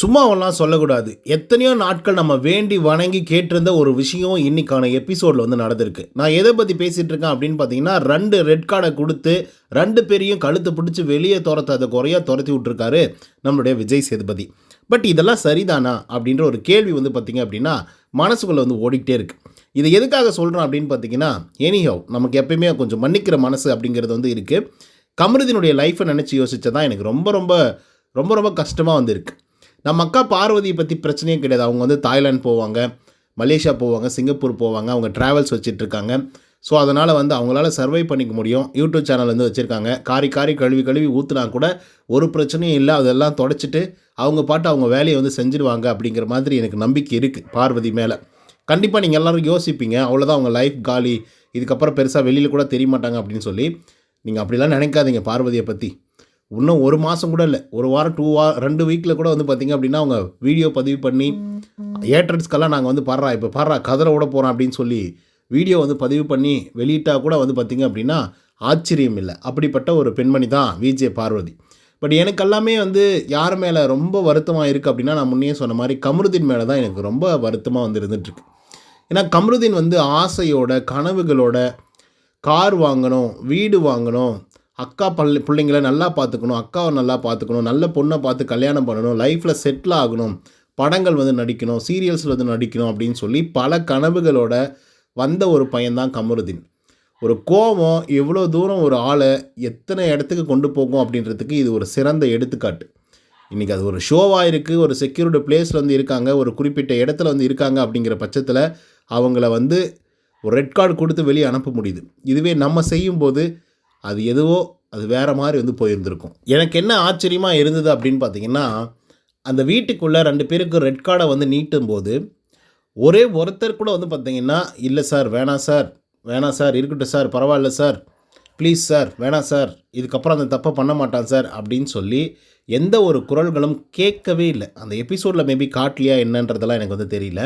சும்மாவெல்லாம் சொல்லக்கூடாது. எத்தனையோ நாட்கள் நம்ம வேண்டி வணங்கி கேட்டிருந்த ஒரு விஷயம் இன்னைக்கான எபிசோடில் வந்து நடந்திருக்கு. நான் எதை பற்றி பேசிகிட்டு இருக்கேன் அப்படின்னு பார்த்தீங்கன்னா ரெண்டு ரெட் கார்டை கொடுத்து ரெண்டு பேரையும் கழுத்து பிடிச்சி வெளியே துரத்தாத குறையாக துரத்தி விட்ருக்காரு நம்மளுடைய விஜய் சேதுபதி. பட் இதெல்லாம் சரிதானா அப்படின்ற ஒரு கேள்வி வந்து பார்த்தீங்க அப்படின்னா மனசுக்குள்ளே வந்து ஓடிக்கிட்டே இருக்குது இது எதுக்காக சொல்கிறோம் அப்படின்னு பார்த்தீங்கன்னா எனிஹவ் நமக்கு எப்பயுமே கொஞ்சம் மன்னிக்கிற மனசு அப்படிங்கிறது வந்து இருக்குது கமருதினுடைய லைஃப்பை நினச்சி யோசிச்சதான் எனக்கு ரொம்ப ரொம்ப ரொம்ப ரொம்ப கஷ்டமாக வந்திருக்கு நம்ம அக்கா பார்வதியை பற்றி பிரச்சனையே கிடையாது. அவங்க வந்து தாய்லாந்து போவாங்க மலேசியா போவாங்க சிங்கப்பூர் போவாங்க அவங்க ட்ராவல்ஸ் வச்சிட்ருக்காங்க. ஸோ அதனால் வந்து அவங்களால சர்வை பண்ணிக்க முடியும். யூடியூப் சேனல் வந்து வச்சுருக்காங்க. காரி காரி கழுவி கழுவி ஊற்றுனா கூட ஒரு பிரச்சனையும் இல்லை. அதெல்லாம் தொடச்சிட்டு அவங்க பாட்டு அவங்க வேலையை வந்து செஞ்சுடுவாங்க அப்படிங்கிற மாதிரி எனக்கு நம்பிக்கை இருக்குது பார்வதி மேலே. கண்டிப்பாக நீங்கள் எல்லாரும் யோசிப்பீங்க. அவ்வளோதான் அவங்க லைஃப் காலி இதுக்கப்புறம் பெருசாக வெளியில் கூட தெரிய மாட்டாங்க அப்படின்னு சொல்லி. நீங்கள் அப்படிலாம் நினைக்காதீங்க பார்வதியை பற்றி இன்னும் ஒரு மாதம் கூட இல்லை. ஒரு வாரம் டூ வா ரெண்டு வீக்கில் கூட வந்து பார்த்திங்க அப்படின்னா அவங்க வீடியோ பதிவு பண்ணி ஏட்ரட்ஸ்க்கெல்லாம் நாங்கள் வந்து பாடுறா இப்போ பாடுறா கதரை விட போகிறோம் அப்படின்னு சொல்லி வீடியோ வந்து பதிவு பண்ணி வெளியிட்டால் கூட வந்து பார்த்திங்க அப்படின்னா ஆச்சரியம் இல்லை. அப்படிப்பட்ட ஒரு பெண்மணி தான் விஜே பார்வதி. பட் எனக்கு எல்லாமே வந்து யார் மேலே ரொம்ப வருத்தமாக இருக்குது அப்படின்னா நான் முன்னே சொன்ன மாதிரி கமருதீன் மேலே தான் எனக்கு ரொம்ப வருத்தமாக வந்து இருந்துகிட்ருக்கு ஏன்னா கமருதீன் வந்து ஆசையோட கனவுகளோட கார் வாங்கணும் வீடு வாங்கணும் அக்கா பள்ளி பிள்ளைங்களை நல்லா பார்த்துக்கணும் அக்காவை நல்லா பார்த்துக்கணும் நல்ல பொண்ணை பார்த்து கல்யாணம் பண்ணணும் லைஃப்பில் செட்டில் ஆகணும் படங்கள் வந்து நடிக்கணும் சீரியல்ஸில் வந்து நடிக்கணும் அப்படின்னு சொல்லி பல கனவுகளோட வந்த ஒரு பையன்தான் கமருதீன். ஒரு கோபம் எவ்வளோ தூரம் ஒரு ஆளை எத்தனை இடத்துக்கு கொண்டு போகும் அப்படின்றதுக்கு இது ஒரு சிறந்த எடுத்துக்காட்டு. இன்றைக்கி அது ஒரு ஷோவாக இருக்குது ஒரு செக்யூரிட்டி பிளேஸில் வந்து இருக்காங்க ஒரு குறிப்பிட்ட இடத்துல வந்து இருக்காங்க அப்படிங்கிற பட்சத்தில் அவங்கள வந்து ஒரு ரெட் கார்டு கொடுத்து வெளியே அனுப்ப முடியுது. இதுவே நம்ம செய்யும்போது அது எதுவோ அது வேறு மாதிரி வந்து போயிருந்திருக்கும். எனக்கு என்ன ஆச்சரியமாக இருந்தது அப்படின்னு பார்த்தீங்கன்னா அந்த வீட்டுக்குள்ளே ரெண்டு பேருக்கு ரெட் கார்டை வந்து நீட்டும் போது ஒரே ஒருத்தர் கூட வந்து பார்த்தீங்கன்னா இல்லை சார் வேணாம் சார் வேணாம் சார் இருக்கட்டும் சார் பரவாயில்ல சார் ப்ளீஸ் சார் வேணாம் சார் இதுக்கப்புறம் அந்த தப்பை பண்ண மாட்டான் சார் அப்படின்னு சொல்லி எந்த ஒரு குரல்களும் கேட்கவே இல்லை. அந்த எபிசோடில் மேபி காட்டலையா என்னன்றதெல்லாம் எனக்கு வந்து தெரியல.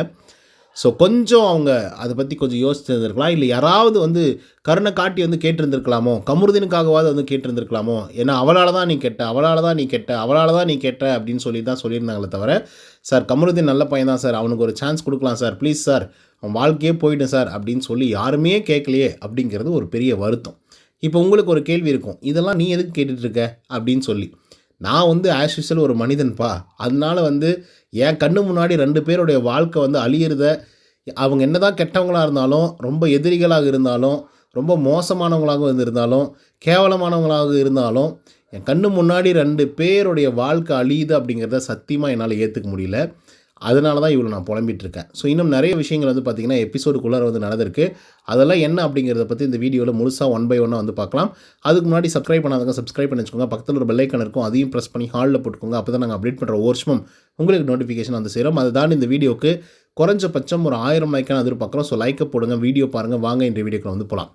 ஸோ கொஞ்சம் அவங்க அதை பற்றி கொஞ்சம் யோசிச்சிருந்துருக்கலாம். இல்லை யாராவது வந்து கருணை காட்டி வந்து கேட்டிருந்துருக்கலாமோ? கமருதீனுக்காகவாவது வந்து கேட்டிருந்துருக்கலாமோ? ஏன்னா அவளால் தான் நீ கெட்ட அவளால் தான் நீ கெட்ட அவளால் தான் நீ கெட்ட அப்படின்னு சொல்லி தான் சொல்லியிருந்தாங்களே தவிர சார் கமருதீன் நல்ல பையன் தான் சார். அவனுக்கு ஒரு சான்ஸ் கொடுக்கலாம் சார். ப்ளீஸ் சார் அவன் வாழ்க்கையே போயிட்டேன் சார். அப்படின்னு சொல்லி யாருமே கேட்கலையே அப்படிங்கிறது ஒரு பெரிய வருத்தம். இப்போ உங்களுக்கு ஒரு கேள்வி இருக்கும். இதெல்லாம் நீ எதுக்கு கேட்டுட்ருக்க அப்படின்னு சொல்லி. நான் வந்து ஆஸ் யூஸ்வல் ஒரு மனிதன்ப்பா அதனால வந்து என் கண்ணு முன்னாடி ரெண்டு பேருடைய வாழ்க்கை வந்து அழியிறத? அவங்க என்னதான் கெட்டவங்களாக இருந்தாலும் ரொம்ப எதிரிகளாக இருந்தாலும் ரொம்ப மோசமானவங்களாக இருந்திருந்தாலும் கேவலமானவங்களாக இருந்தாலும் என் கண்ணு முன்னாடி ரெண்டு பேருடைய வாழ்க்கை அழியுது அப்படிங்கிறத சத்தியமாக என்னால் ஏற்றுக்க முடியல. அதனால தான் இவ்வளோ நான் புலம்பிட்டு இருக்கேன் ஸோ இன்னும் நிறைய விஷயங்கள் வந்து பார்த்திங்கன்னா எபிசோடுக்குள்ளே வந்து நடந்திருக்கு. அதெல்லாம் என்ன அப்படிங்கிறத பற்றி இந்த வீடியோவில் முழுசாக ஒன் பை ஒன்னாக வந்து பார்க்கலாம் அதுக்கு முன்னாடி சப்ஸ்கிரைப் பண்ணாதவங்க சப்ஸ்கிரைப் பண்ணி வச்சுக்கோங்க. பக்கத்தில் ஒரு பெல்லைக்கன் இருக்கும் அதையும் ப்ரெஸ் பண்ணி ஹாலில் போட்டுக்கோங்க. அப்போ தான் நாங்கள் அப்டேட் பண்ணுற வருஷமும் உங்களுக்கு நோட்டிஃபிகேஷன் வந்து சேரும். அதை தான் இந்த வீடியோக்கு குறைஞ்சபட்சம் ஒரு ஆயிரம் லைக்கான எதிர்பார்க்குறோம். ஸோ லைக்கை போடுங்க வீடியோ பாருங்கள் வாங்க இந்த வீடியோக்கு வந்து போகலாம்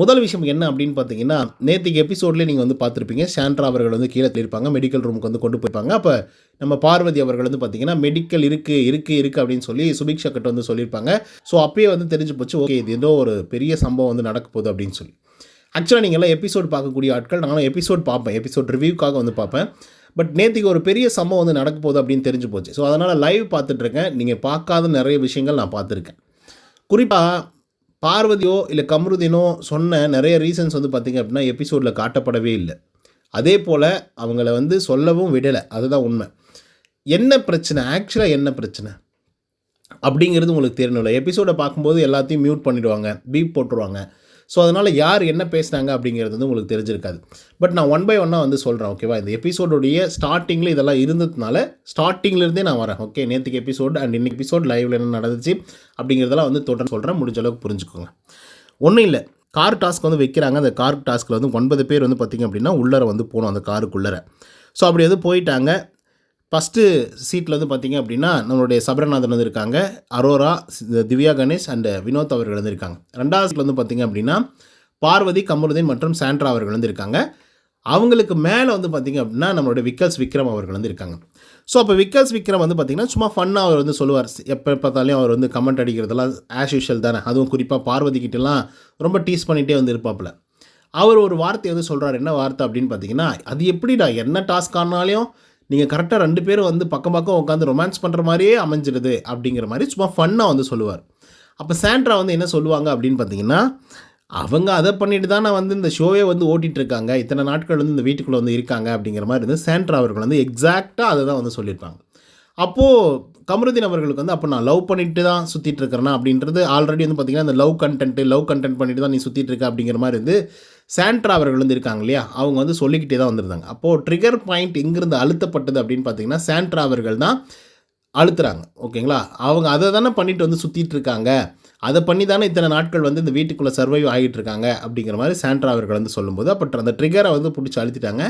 முதல் விஷயம் என்ன அப்படின்னு பார்த்தீங்கன்னா நேற்றுக்கு எபிசோட்லேயே நீங்கள் வந்து பார்த்துருப்பீங்க. சாண்ட்ரா அவர்கள் வந்து கீழே இருப்பாங்க மெடிக்கல் ரூமுக்கு வந்து கொண்டு போயிருப்பாங்க. அப்போ நம்ம பார்வதி அவர்கள் வந்து பார்த்தீங்கன்னா மெடிக்கல் இருக்குது இருக்குது இருக்குது அப்படின்னு சொல்லி சுபிக்ஷா கிட்ட வந்து சொல்லியிருப்பாங்க. ஸோ அப்பயே வந்து தெரிஞ்சு போச்சு ஓகே இது ஏதோ ஒரு பெரிய சம்பவம் வந்து நடக்க போகுது அப்படின்னு சொல்லி. ஆக்சுவலாக நீங்கள் எல்லாம் எபிசோட் பார்க்கக்கூடிய ஆட்கள் நானும் எபிசோட் பார்ப்பேன். எபிசோட் ரிவ்யூக்காக வந்து பார்ப்பேன். பட் நேற்றுக்கு ஒரு பெரிய சம்பவம் வந்து நடக்க போகுது அப்படின்னு தெரிஞ்சு போச்சு. ஸோ அதனால் லைவ் பார்த்துட்ருக்கேன் நீங்கள் பார்க்காத நிறைய விஷயங்கள் நான் பார்த்துருக்கேன். குறிப்பாக பார்வதியோ இல்லை கம்ருதீனோ சொன்ன நிறைய ரீசன்ஸ் வந்து பார்த்திங்க அப்படின்னா எபிசோடில் காட்டப்படவே இல்லை. அதே போல் அவங்கள வந்து சொல்லவும் விடலை. அதுதான் உண்மை. என்ன பிரச்சனை? ஆக்சுவலாக என்ன பிரச்சனை? அப்படிங்கிறது உங்களுக்கு தெரியணும்ல. எபிசோடை பார்க்கும்போது எல்லாத்தையும் மியூட் பண்ணிடுவாங்க. பீப் போட்டுருவாங்க. ஸோ அதனால் யார் என்ன பேசுனாங்க அப்படிங்கிறது வந்து உங்களுக்கு தெரிஞ்சிருக்காது. பட் நான் ஒன் பை ஒன்னாக வந்து சொல்கிறேன் ஓகேவா இந்த எபிசோடுடைய ஸ்டார்டிங்கில் இதெல்லாம் இருந்ததுனால ஸ்டார்டிங்லேருந்தே நான் வரேன் ஓகே நேற்றுக்கு எபிசோடு அண்ட் இன்னைக்கு எபிசோட் லைவில் என்ன நடந்துச்சு அப்படிங்கிறதெல்லாம் வந்து தொடர்ந்து சொல்கிறேன் முடிஞ்ச அளவுக்கு புரிஞ்சுக்கோங்க. ஒன்றும் இல்லை. கார் டாஸ்க் வந்து வைக்கிறாங்க. அந்த கார் டாஸ்கில் வந்து ஒன்பது பேர் வந்து பார்த்திங்க அப்படின்னா உள்ளர வந்து போகணும் அந்த காருக்குள்ளர ஸோ அப்படி வந்து போயிட்டாங்க. ஃபஸ்ட்டு சீட்டில் வந்து பார்த்திங்க அப்படின்னா நம்மளுடைய சபரநாதன் வந்து இருக்காங்க. அரோரா திவ்யா கணேஷ் அண்டு வினோத் அவர்கள் வந்து இருக்காங்க. ரெண்டாவது சீட்டில் வந்து பார்த்திங்க அப்படின்னா பார்வதி கமருதீன் மற்றும் சாண்ட்ரா அவர்கள் வந்து இருக்காங்க. அவங்களுக்கு மேலே வந்து பார்த்திங்க அப்படின்னா நம்மளுடைய விக்கல்ஸ் விக்ரம் அவர்கள் வந்து இருக்காங்க. ஸோ அப்போ விக்கல்ஸ் விக்ரம் வந்து பார்த்திங்கன்னா சும்மா ஃபன்னாக அவர் வந்து சொல்லுவார். எப்போ பார்த்தாலும் அவர் வந்து கமெண்ட் அடிக்கிறதெல்லாம் ஆஸ் யூஷுவல் தானே. அதுவும் குறிப்பாக பார்வதி கிட்டலாம் ரொம்ப டீஸ் பண்ணிகிட்டே வந்து இருப்பாப்புல. அவர் ஒரு வார்த்தையை வந்து சொல்கிறார் என்ன வார்த்தை அப்படின்னு பார்த்தீங்கன்னா அது எப்படிடா? என்ன டாஸ்க் ஆனாலையும் நீங்கள் கரெக்டாக ரெண்டு பேரும் வந்து பக்கம் பக்கம் உட்காந்து ரொமான்ஸ் பண்ணுற மாதிரியே அமைஞ்சிடுது அப்படிங்கிற மாதிரி சும்மா ஃபன்னாக வந்து சொல்லுவார். அப்போ சாண்ட்ரா வந்து என்ன சொல்லுவாங்க அப்படின்னு பார்த்தீங்கன்னா அவங்க அதை பண்ணிட்டு தான் நான் வந்து இந்த ஷோவே வந்து ஓட்டிகிட்டு இருக்காங்க. இத்தனை நாட்கள் வந்து இந்த வீட்டுக்குள்ளே வந்து இருக்காங்க அப்படிங்கிற மாதிரி வந்து சாண்ட்ரா அவர்கள் வந்து எக்ஸாக்டாக அதை தான் வந்து சொல்லியிருப்பாங்க. அப்போது கமருதீன் அவர்களுக்கு வந்து அப்போ நான் லவ் பண்ணிட்டு தான் சுற்றிட்டு இருக்கிறேன்னா அப்படின்றது ஆல்ரெடி வந்து பார்த்திங்கன்னா இந்த லவ் கண்டென்ட்டு லவ் கண்டென்ட் பண்ணிட்டு தான் நீ சுற்றிட்டு இருக்க அப்படிங்கிற மாதிரி வந்து சாண்ட்ரா அவர்கள் வந்து இருக்காங்க இல்லையா? அவங்க வந்து சொல்லிக்கிட்டே தான் வந்திருந்தாங்க. அப்போது ட்ரிகர் பாயிண்ட் எங்கேருந்து அழுத்தப்பட்டது அப்படின்னு பார்த்தீங்கன்னா சாண்ட்ரா அவர்கள் தான் அழுத்துறாங்க. ஓகேங்களா? அவங்க அதை தானே பண்ணிட்டு வந்து சுற்றிட்டு இருக்காங்க. அதை பண்ணி தானே இத்தனை நாட்கள் வந்து இந்த வீட்டுக்குள்ளே சர்வைவ் ஆகிட்டு இருக்காங்க அப்படிங்கிற மாதிரி சாண்ட்ரா அவர்கள் வந்து சொல்லும்போது அப்போ அந்த ட்ரிகரை வந்து பிடிச்சி அழுத்திட்டாங்க.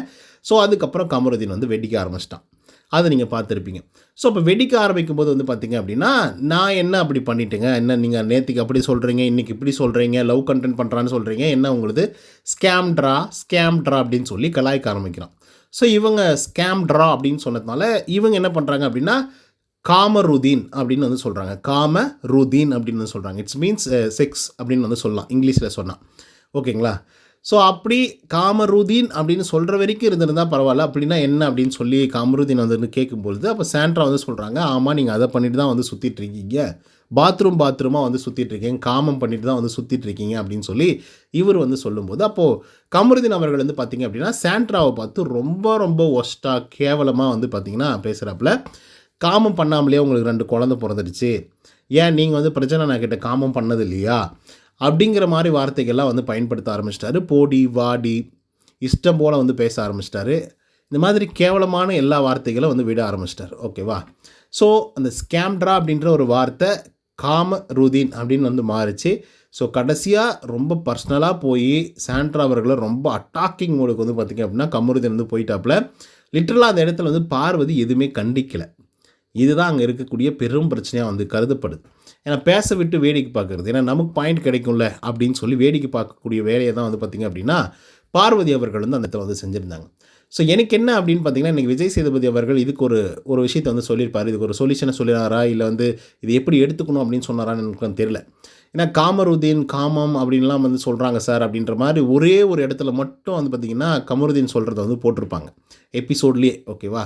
ஸோ அதுக்கப்புறம் கமருதீன் வந்து வெடிக்க ஆரம்பிச்சிட்டான். அதை நீங்கள் பார்த்துருப்பீங்க. ஸோ இப்போ வெடிக்க ஆரம்பிக்கும் போது வந்து பார்த்தீங்க அப்படின்னா நான் என்ன அப்படி பண்ணிட்டேங்க? என்ன நீங்கள் நேற்றுக்கு அப்படி சொல்கிறீங்க இன்றைக்கி இப்படி சொல்கிறீங்க லவ் கண்டென்ட் பண்ணுறான்னு சொல்கிறீங்க என்ன உங்களுது? ஸ்கேம் ட்ரா ஸ்கேம் ட்ரா அப்படின்னு சொல்லி கலாய்க்க ஆரம்பிக்கிறான். ஸோ இவங்க ஸ்கேம் ட்ரா அப்படின்னு சொன்னதுனால இவங்க என்ன பண்ணுறாங்க அப்படின்னா காமருதீன் அப்படின்னு வந்து சொல்கிறாங்க காம ருதீன் அப்படின்னு வந்து சொல்கிறாங்க இட்ஸ் மீன்ஸ் செக்ஸ் uh, அப்படின்னு வந்து சொல்லலாம். இங்கிலீஷில் சொன்னால் ஓகேங்களா? ஸோ அப்படி காமருதீன் அப்படின்னு சொல்கிற வரைக்கும் இருந்திருந்தால் பரவாயில்ல. அப்படின்னா என்ன அப்படின்னு சொல்லி காமருதீன் வந்து கேட்கும்பொழுது அப்போ சாண்ட்ரா வந்து சொல்கிறாங்க ஆமாம் நீங்கள் அதை பண்ணிட்டு தான் வந்து சுற்றிட்டு இருக்கீங்க. பாத்ரூம் பாத்ரூமாக வந்து சுற்றிட்டு இருக்கீங்க. காமம் பண்ணிட்டு தான் வந்து சுற்றிட்டு இருக்கீங்க. அப்படின்னு சொல்லி இவர் வந்து சொல்லும்போது அப்போது கமருதீன் அவர்கள் வந்து பார்த்திங்க அப்படின்னா சாண்ட்ராவை பார்த்து ரொம்ப ரொம்ப ஒஸ்ட்டாக கேவலமாக வந்து பார்த்திங்கன்னா பேசுகிறாப்புல காமம் பண்ணாமலே உங்களுக்கு ரெண்டு குழந்தை பிறந்துடுச்சு. ஏன் நீங்கள் வந்து பிரச்சனை நான் கிட்ட காமம் பண்ணது இல்லையா அப்படிங்கிற மாதிரி வார்த்தைகள்லாம் வந்து பயன்படுத்த ஆரம்பிச்சிட்டாரு. போடி வாடி இஷ்டம் போல் வந்து பேச ஆரம்பிச்சிட்டாரு. இந்த மாதிரி கேவலமான எல்லா வார்த்தைகளும் வந்து விட ஆரம்பிச்சிட்டார். ஓகேவா ஸோ அந்த ஸ்கேம்ட்ரா அப்படின்ற ஒரு வார்த்தை காம ருதீன் அப்படின்னு வந்து மாறிச்சு. ஸோ கடைசியாக ரொம்ப பர்சனலாக போய் சாண்ட்ரா அவர்களை ரொம்ப அட்டாக்கிங் மோடுக்கு வந்து பார்த்திங்க அப்படின்னா கமருதீன் வந்து போயிட்டாப்புல. லிட்டரலாக அந்த இடத்துல வந்து பார்வதி எதுவுமே கண்டிக்கலை. இதுதான் அங்கே இருக்கக்கூடிய பெரும் பிரச்சனையாக வந்து கருதப்படுது. ஏன்னா பேச விட்டு வேடிக்கை பார்க்குறது. ஏன்னா நமக்கு பாயிண்ட் கிடைக்கும்ல அப்படின்னு சொல்லி வேடிக்கை பார்க்கக்கூடிய வேலையை தான் வந்து பார்த்திங்க அப்படின்னா பார்வதி அவர்கள் வந்து அந்த இடத்துல வந்து செஞ்சுருந்தாங்க. ஸோ எனக்கு என்ன அப்படின்னு பார்த்தீங்கன்னா இன்றைக்கி விஜய் சேதுபதி அவர்கள் இதுக்கு ஒரு ஒரு விஷயத்தை வந்து சொல்லியிருப்பார். இதுக்கு ஒரு சொல்யூஷனை சொல்லினாரா? இல்லை வந்து இது எப்படி எடுத்துக்கணும் அப்படின்னு சொன்னாரான்னு எனக்கு தெரியல. ஏன்னா காமருதீன் காமம் அப்படின்லாம் வந்து சொல்கிறாங்க சார் அப்படின்ற மாதிரி ஒரே ஒரு இடத்துல மட்டும் வந்து பார்த்திங்கன்னா கமருதீன் சொல்கிறத வந்து போட்டிருப்பாங்க. எபிசோட்லேயே ஓகேவா?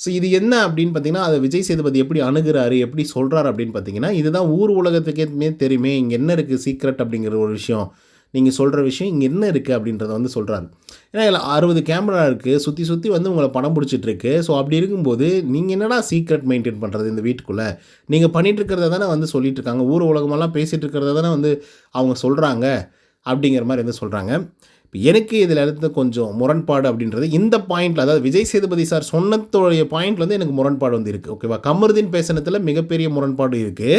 ஸோ இது என்ன அப்படின்னு பார்த்தீங்கன்னா அதை விஜய் சேதுபதி எப்படி அணுகிறாரு எப்படி சொல்கிறாரு அப்படின்னு பார்த்தீங்கன்னா இதுதான் ஊர் உலகத்துக்கே தெரியுமே இங்கே என்ன இருக்குது சீக்ரெட் அப்படிங்கிற ஒரு விஷயம். நீங்கள் சொல்கிற விஷயம் இங்கே என்ன இருக்குது அப்படின்றத வந்து சொல்கிறாரு ஏன்னா இதில் அறுபது கேமரா இருக்குது சுற்றி சுற்றி வந்து உங்களை படம் பிடிச்சிட்ருக்கு ஸோ அப்படி இருக்கும்போது நீங்கள் என்னடா சீக்ரெட் மெயின்டைன் பண்ணுறது இந்த வீட்டுக்குள்ளே? நீங்கள் பண்ணிகிட்டு இருக்கிறத தானே வந்து சொல்லிட்டு இருக்காங்க. ஊர் உலகமெல்லாம் பேசிகிட்டு இருக்கிறத தானே வந்து அவங்க சொல்கிறாங்க அப்படிங்கிற மாதிரி வந்து சொல்கிறாங்க இப்போ எனக்கு இதில் இருந்து கொஞ்சம் முரண்பாடு அப்படின்றது இந்த பாயிண்டில் அதாவது விஜய் சேதுபதி சார் சொன்னதோடைய பாயிண்ட்ல வந்து எனக்கு முரண்பாடு வந்து இருக்குது ஓகேவா கமருதீன் பேசினத்தில் மிகப்பெரிய முரண்பாடு இருக்குது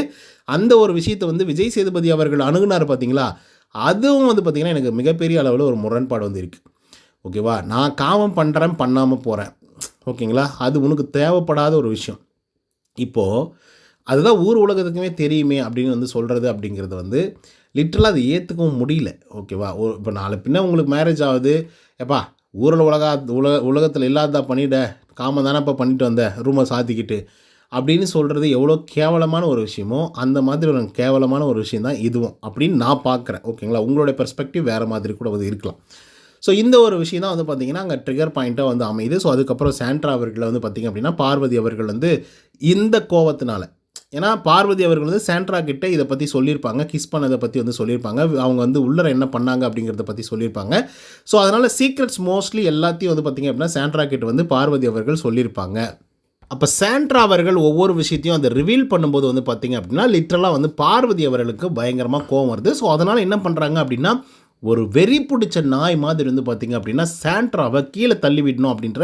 அந்த ஒரு விஷயத்தை வந்து விஜய் சேதுபதி அவர்கள் அணுகுனார் பார்த்தீங்களா அதுவும் வந்து பார்த்திங்கன்னா எனக்கு மிகப்பெரிய அளவில் ஒரு முரண்பாடு வந்து இருக்குது ஓகேவா? நான் காமம் பண்ணுறேன் பண்ணாமல் போகிறேன் ஓகேங்களா? அது உனக்கு தேவைப்படாத ஒரு விஷயம். இப்போது அதுதான் ஊர் உலகத்துக்குமே தெரியுமே அப்படின்னு வந்து சொல்கிறது அப்படிங்கிறது வந்து லிட்டரலாக அதை ஏற்றுக்கவும் முடியல. ஓகேவா? ஓ இப்போ நாளை பின்ன உங்களுக்கு மேரேஜ் ஆகுது. எப்பா ஊரில் உலக உலக உலகத்தில் இல்லாததா பண்ணிவிட காமம் தானே இப்போ பண்ணிட்டு வந்த? ரூமை சாத்திக்கிட்டு. அப்படின்னு சொல்கிறது எவ்வளோ கேவலமான ஒரு விஷயமோ அந்த மாதிரி ஒரு கேவலமான ஒரு விஷயம் தான் இதுவும் அப்படின்னு நான் பார்க்குறேன். ஓகேங்களா? உங்களுடைய பெர்ஸ்பெக்டிவ் வேறு மாதிரி கூட வந்து இருக்கலாம். ஸோ இந்த ஒரு விஷயம் தான் வந்து பார்த்திங்கன்னா அங்கே ட்ரிகர் பாயிண்ட்டாக வந்து அமையுது. ஸோ அதுக்கப்புறம் சாண்ட்ரா அவர்களை வந்து பார்த்திங்க அப்படின்னா பார்வதி அவர்கள் வந்து இந்த கோவத்தினால ஏன்னா பார்வதி அவர்கள் வந்து சாண்ட்ரா கிட்டே இதை பற்றி சொல்லியிருப்பாங்க. கிஸ் பண்ணதை பற்றி வந்து சொல்லியிருப்பாங்க. அவங்க வந்து உள்ளர என்ன பண்ணாங்க அப்படிங்கிறத பற்றி சொல்லியிருப்பாங்க. ஸோ அதனால் சீக்ரெட்ஸ் மோஸ்ட்லி எல்லாத்தையும் வந்து பார்த்திங்க அப்படின்னா சாண்ட்ரா கிட்ட வந்து பார்வதி அவர்கள் சொல்லியிருப்பாங்க. அப்போ சாண்ட்ரா அவர்கள் ஒவ்வொரு விஷயத்தையும் அதை ரிவீல் பண்ணும்போது வந்து பார்த்திங்க அப்படின்னா லிட்ரலாக வந்து பார்வதி அவர்களுக்கு பயங்கரமாக கோவம் வருது. ஸோ அதனால் என்ன பண்ணுறாங்க அப்படின்னா ஒரு வெறி பிடிச்ச நாய் மாதிரி வந்து பார்த்திங்க அப்படின்னா சாண்ட்ராவை கீழே தள்ளி விடணும் அப்படின்ற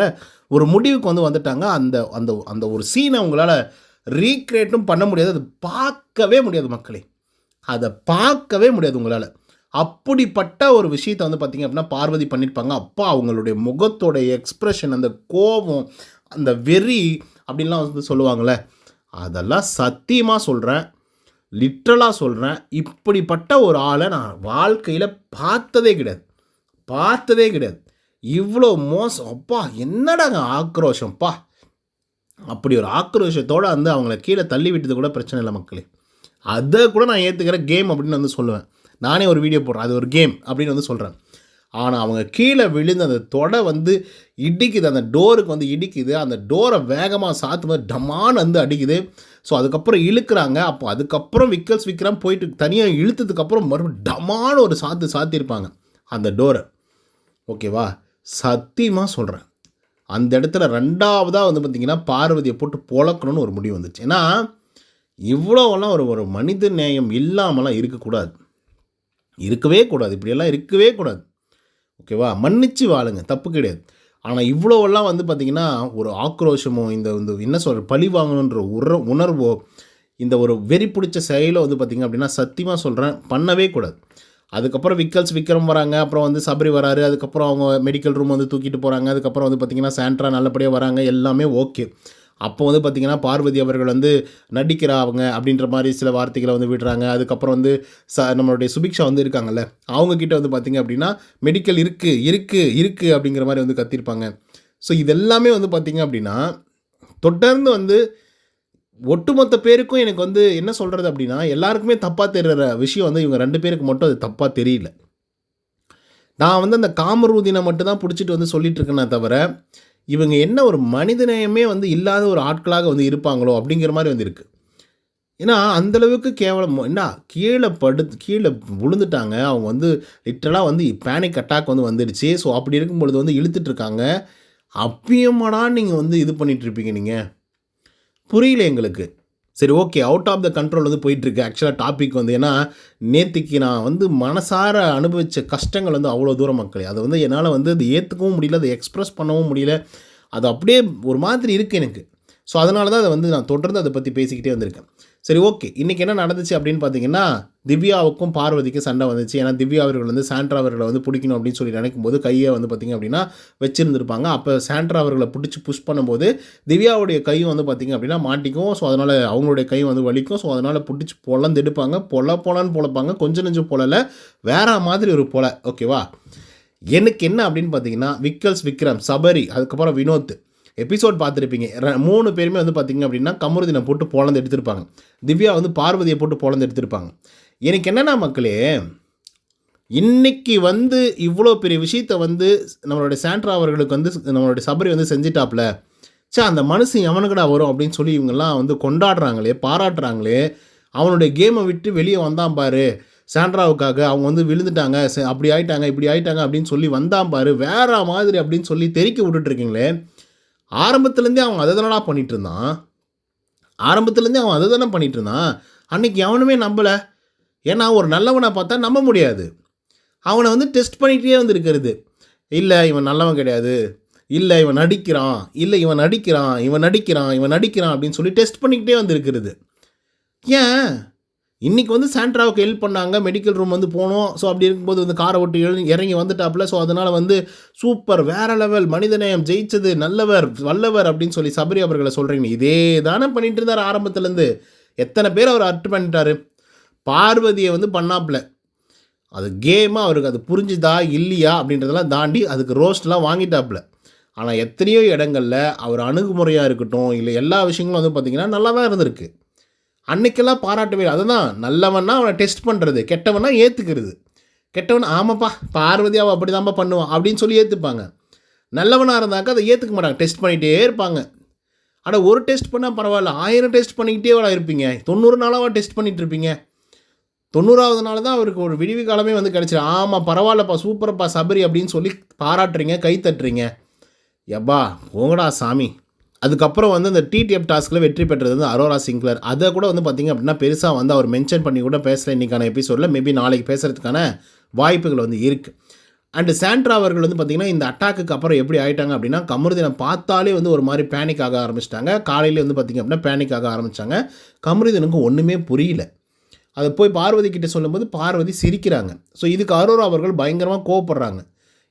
ஒரு முடிவுக்கு வந்து வந்துட்டாங்க. அந்த அந்த அந்த ஒரு சீனை அவங்களால் ரீக்ரியேட்டும் பண்ண முடியாது. அது பார்க்கவே முடியாது மக்களே. அதை பார்க்கவே முடியாது உங்களால். அப்படிப்பட்ட ஒரு விஷயத்தை வந்து பார்த்திங்க அப்படின்னா பார்வதி பண்ணியிருப்பாங்க அப்பா அவங்களுடைய முகத்தோடைய எக்ஸ்ப்ரெஷன் அந்த கோபம் அந்த வெறி அப்படின்லாம் வந்து சொல்லுவாங்கள்ல அதெல்லாம் சத்தியமாக சொல்கிறேன் லிட்ரலாக சொல்கிறேன் இப்படிப்பட்ட ஒரு ஆளை நான் வாழ்க்கையில் பார்த்ததே கிடையாது. பார்த்ததே கிடையாது. இவ்வளோ மோசம் அப்பா என்னடாங்க ஆக்ரோஷம்ப்பா அப்படி ஒரு ஆக்ரோஷத்தோடு வந்து அவங்கள கீழே தள்ளி விட்டது கூட பிரச்சனை இல்லை மக்களே. அதை கூட நான் ஏற்றுக்கிற கேம் அப்படின்னு வந்து சொல்லுவேன். நானே ஒரு வீடியோ போடுறேன். அது ஒரு கேம் அப்படின்னு வந்து சொல்கிறேன் ஆனால் அவங்க கீழே விழுந்து அந்த தொடை வந்து இடிக்குது. அந்த டோருக்கு வந்து இடிக்குது. அந்த டோரை வேகமாக சாத்தும் போது டமான்னு வந்து அடிக்குது. ஸோ அதுக்கப்புறம் இழுக்கிறாங்க. அப்போ அதுக்கப்புறம் விக்கல்ஸ் விற்கிறான் போயிட்டு தனியாக இழுத்ததுக்கப்புறம் மறுபடியும் டமான்னு ஒரு சாத்து சாத்தியிருப்பாங்க அந்த டோரை. ஓகேவா? சத்தியமாக சொல்கிறேன் அந்த இடத்துல ரெண்டாவதாக வந்து பார்த்திங்கன்னா பார்வதியை போட்டு பொழக்கணும்னு ஒரு முடிவு வந்துச்சு. ஏன்னா இவ்வளோவெல்லாம் ஒரு ஒரு மனித நேயம் இல்லாமலாம் இருக்கக்கூடாது. இருக்கவே கூடாது. இப்படியெல்லாம் இருக்கவே கூடாது. ஓகேவா? மன்னிச்சு வாழுங்க. தப்பு கிடையாது. ஆனால் இவ்வளோவெல்லாம் வந்து பார்த்திங்கன்னா ஒரு ஆக்ரோஷமோ இந்த வந்து என்ன சொல்கிற பழி வாங்கணுன்ற உற உணர்வோ இந்த ஒரு வெறி பிடிச்ச செயலோ வந்து பார்த்திங்க அப்படின்னா சத்தியமாக சொல்கிறேன் பண்ணவே கூடாது. அதுக்கப்புறம் விக்கல்ஸ் விக்ரம் வராங்க அப்புறம் வந்து சபரி வராரு அதுக்கப்புறம் அவங்க மெடிக்கல் ரூம் வந்து தூக்கிட்டு போகிறாங்க அதுக்கப்புறம் வந்து பார்த்திங்கன்னா சாண்ட்ரா நல்லபடியாக வராங்க எல்லாமே ஓகே அப்போ வந்து பார்த்திங்கன்னா பார்வதி அவர்கள் வந்து நடிக்கிறாங்க அப்படின்ற மாதிரி சில வார்த்தைகளை வந்து விடுறாங்க. அதுக்கப்புறம் வந்து ச நம்மளுடைய சுபிக்ஷா வந்து இருக்காங்கல்ல அவங்கக்கிட்ட வந்து பார்த்திங்க அப்படின்னா மெடிக்கல் இருக்குது இருக்குது இருக்குது அப்படிங்கிற மாதிரி வந்து கத்திருப்பாங்க. ஸோ இதெல்லாமே வந்து பார்த்திங்க அப்படின்னா தொடர்ந்து வந்து ஒட்டுமொத்த பேருக்கும் எனக்கு வந்து என்ன சொல்கிறது அப்படின்னா எல்லாருக்குமே தப்பாக தெரிகிற விஷயம் வந்து இவங்க ரெண்டு பேருக்கு மட்டும் அது தப்பாக தெரியல. நான் வந்து அந்த காமரூதினை மட்டும் தான் பிடிச்சிட்டு வந்து சொல்லிகிட்ருக்கேனே தவிர இவங்க என்ன ஒரு மனிதநேயமே வந்து இல்லாத ஒரு ஆட்களாக வந்து இருப்பாங்களோ அப்படிங்கிற மாதிரி வந்து இருக்குது ஏன்னா அந்தளவுக்கு கேவலம் என்ன கீழே படு கீழே விழுந்துட்டாங்க. அவங்க வந்து லிட்டரலாக வந்து பேனிக் அட்டாக் வந்து வந்துடுச்சு. ஸோ அப்படி இருக்கும் பொழுது வந்து இழுத்துட்ருக்காங்க அப்பயுமாடா நீங்கள் வந்து இது பண்ணிகிட்ருப்பீங்க நீங்கள் புரியல எங்களுக்கு. சரி okay out of the control வந்து போயிட்டுருக்கு. ஆக்சுவலாக டாபிக் வந்து ஏன்னா நேற்றுக்கு நான் வந்து மனசார அனுபவித்த கஷ்டங்கள் வந்து அவ்வளோ தூரம் மக்களே. அதை வந்து என்னால் வந்து அது ஏற்றுக்கவும் முடியல அதை எக்ஸ்ப்ரெஸ் பண்ணவும் முடியல. அது அப்படியே ஒரு மாதிரி இருக்குது எனக்கு. ஸோ அதனால தான் அதை வந்து நான் தொடர்ந்து அதை பற்றி பேசிக்கிட்டே வந்திருக்கேன். சரி ஓகே. இன்றைக்கி என்ன நடந்துச்சு அப்படின்னு பார்த்தீங்கன்னா திவ்யாவுக்கும் பார்வதிக்கும் சண்டை வந்துச்சு. ஏன்னா திவ்யா அவர்கள் வந்து சாண்ட்ரா அவர்களை வந்து பிடிக்கணும் அப்படின்னு சொல்லி நினைக்கும் போது கையை வந்து பார்த்திங்க அப்படின்னா வச்சுருந்துருப்பாங்க. அப்போ சாண்ட்ரா அவர்களை பிடிச்சி புஷ் பண்ணும்போது திவ்யாவுடைய கையும் வந்து பார்த்திங்க அப்படின்னா மாட்டிக்கும். ஸோ அதனால் அவங்களுடைய கை வந்து வலிக்கும். ஸோ அதனால் பிடிச்சி பொலந்து எடுப்பாங்க. பொல பொலன்னு பொழப்பாங்க கொஞ்சம் நெஞ்சு பொலலை. வேற மாதிரி ஒரு பொலை. ஓகேவா எனக்கு என்ன அப்படின்னு பார்த்தீங்கன்னா விக்கல்ஸ் விக்ரம் சபரி அதுக்கப்புறம் வினோத் எபிசோட் பார்த்துருப்பீங்க. மூணு பேருமே வந்து பார்த்தீங்க அப்படின்னா கமருதினை போட்டு போலந்து எடுத்திருப்பாங்க. திவ்யா வந்து பார்வதியை போட்டு போலந்து எடுத்திருப்பாங்க. எனக்கு என்னென்ன மக்களே இன்னைக்கு வந்து இவ்வளோ பெரிய விஷயத்த வந்து நம்மளுடைய சாண்ட்ரா அவர்களுக்கு வந்து நம்மளுடைய சபரி வந்து செஞ்சிட்டாப்ல. சே அந்த மனுஷன் எவனுக்கடா வரும் அப்படின்னு சொல்லி இவங்கெல்லாம் வந்து கொண்டாடுறாங்களே பாராட்டுறாங்களே அவனுடைய கேமை விட்டு வெளியே வந்தான் பாரு. சாண்ட்ராவுக்காக அவங்க வந்து விழுந்துட்டாங்க அப்படி ஆயிட்டாங்க இப்படி ஆயிட்டாங்க அப்படின்னு சொல்லி வந்தான் பாரு. வேற மாதிரி அப்படின்னு சொல்லி தெறிக்க விட்டுட்டு இருக்கீங்களே ஆரம்பத்துலேருந்தே அவன் அதை தானடா பண்ணிட்டு இருந்தான் ஆரம்பத்துலேருந்தே அவன் அதை தானே பண்ணிட்டு இருந்தான் அன்றைக்கி அவனுமே நம்பலை. ஏன்னா ஒரு நல்லவனை பார்த்தா நம்ப முடியாது. அவனை வந்து டெஸ்ட் பண்ணிகிட்டே வந்துருக்கிறது. இல்லை இவன் நல்லவன் கிடையாது. இல்லை இவன் நடிக்கிறான். இல்லை இவன் நடிக்கிறான். இவன் நடிக்கிறான். இவன் நடிக்கிறான் அப்படின்னு சொல்லி டெஸ்ட் பண்ணிக்கிட்டே வந்திருக்கிறது. ஏன்? இன்றைக்கி வந்து சாண்ட்ராவுக்கு ஹெல்ப் பண்ணாங்க. மெடிக்கல் ரூம் வந்து போனோம். ஸோ அப்படி இருக்கும்போது வந்து காரை ஓட்டி எழு- இறங்கி வந்துட்டாப்புல. ஸோ அதனால் வந்து சூப்பர் வேற லெவல் மனிதநேயம் ஜெயிச்சது. நல்லவர் வல்லவர் அப்படின்னு சொல்லி சபரி அவர்களை சொல்கிறீங்க இதே தானே பண்ணிட்டு இருந்தார் ஆரம்பத்துலேருந்து. எத்தனை பேர் அவர் அட்டு பண்ணிட்டாரு. பார்வதியை வந்து பண்ணாப்புல. அது கேமாக அவருக்கு அது புரிஞ்சுதா இல்லையா அப்படின்றதெல்லாம் தாண்டி அதுக்கு ரோஸ்ட்லாம் வாங்கிட்டாப்புல. ஆனால் எத்தனையோ இடங்களில் அவர் அணுகுமுறையாக இருக்கட்டும் இல்லை எல்லா விஷயங்களும் வந்து பார்த்திங்கன்னா நல்லா தான் இருந்திருக்கு. அன்னைக்கெல்லாம் பாராட்டவே அதுதான் நல்லவன்னா அவனை டெஸ்ட் பண்ணுறது கெட்டவனா ஏற்றுக்கிறது கெட்டவன் ஆமாப்பா பார்வதி அவள் அப்படி தான்ப்பா பண்ணுவான் அப்படின்னு சொல்லி ஏற்றுப்பாங்க நல்லவனாக இருந்தாக்கா அதை ஏற்றுக்க மாட்டாங்க. டெஸ்ட் பண்ணிகிட்டே இருப்பாங்க. ஆனால் ஒரு டெஸ்ட் பண்ணால் பரவாயில்ல. ஆயிரம் டெஸ்ட் பண்ணிக்கிட்டே அவளாக இருப்பீங்க. தொண்ணூறு நாளாக டெஸ்ட் பண்ணிட்டு இருப்பீங்க. தொண்ணூறாவது நாள் தான் அவருக்கு ஒரு விடிவு காலமே வந்து கிடச்சிரு. ஆமாம் பரவாயில்லப்பா சூப்பர்ப்பா சபரி அப்படின்னு சொல்லி பாராட்டுறீங்க கை தட்டுறீங்க. எப்பா போங்கடா சாமி. அதுக்கப்புறம் வந்து அந்த டிடிஎஃப் டாஸ்கில் வெற்றி பெற்றது வந்து அரோரா சிங்க்லர். அதை கூட வந்து பார்த்திங்க அப்படின்னா பெருசாக வந்து அவர் மென்ஷன் பண்ணி கூட பேசுகிற இன்றைக்கான எபிசோடில் மேபி நாளைக்கு பேசுகிறதுக்கான வாய்ப்புகள் வந்து இருக்குது அண்டு சாண்ட்ரா அவர்கள் வந்து பார்த்திங்கன்னா இந்த அட்டாக்குக்கு அப்புறம் எப்படி ஆயிட்டாங்க அப்படின்னா கமருதீனை பார்த்தாலே வந்து ஒரு மாதிரி பேனிக் ஆக ஆரம்பிச்சிட்டாங்க. காலையிலே வந்து பார்த்திங்க அப்படின்னா பேனிக் ஆக ஆரம்பித்தாங்க கமருதீனுக்கு ஒன்றுமே புரியல. அதை போய் பார்வதி கிட்டே சொல்லும்போது பார்வதி சிரிக்கிறாங்க. ஸோ இதுக்கு அரோரா அவர்கள் பயங்கரமாக கோவப்படுறாங்க.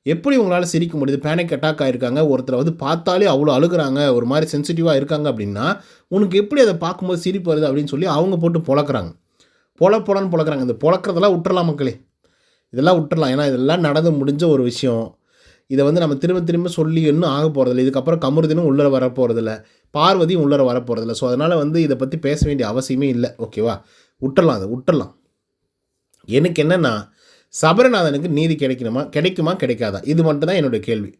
எப்படி உங்களால் சிரிக்க முடியுது? பேனிக் அட்டாக் ஆகிருக்காங்க ஒருத்தரை வந்து பார்த்தாலே அவ்வளோ அழுகுறாங்க. ஒரு மாதிரி சென்சிட்டிவாக இருக்காங்க அப்படின்னா உனக்கு எப்படி அதை பார்க்கும்போது சிரிப்பு வருது அப்படின்னு சொல்லி அவங்க போட்டு பொழக்கிறாங்க. பொல பொலன்னு பொழக்கிறாங்க. இந்த பொழக்கிறதெல்லாம் விட்டுறலாம் மக்களே. இதெல்லாம் விட்டுறலாம். ஏன்னா இதெல்லாம் நடந்து முடிஞ்ச ஒரு விஷயம். இதை வந்து நம்ம திரும்ப திரும்ப சொல்லி இன்னும் ஆக போகிறதில்ல இதுக்கப்புறம் கமருதினும் உள்ளர வர போகிறதில்ல பார்வதியும் உள்ளர வர போகிறதில்ல ஸோ அதனால் வந்து இதை பற்றி பேச வேண்டிய அவசியமே இல்லை. ஓகேவா விட்டுறலாம் அதை. விட்டுறலாம். எனக்கு என்னென்னா சபரநாதனுக்கு நீதி கிடைக்கணுமா? கிடைக்குமா? கிடைக்காதா? இது மட்டும் தான் என்னுடைய கேள்வி.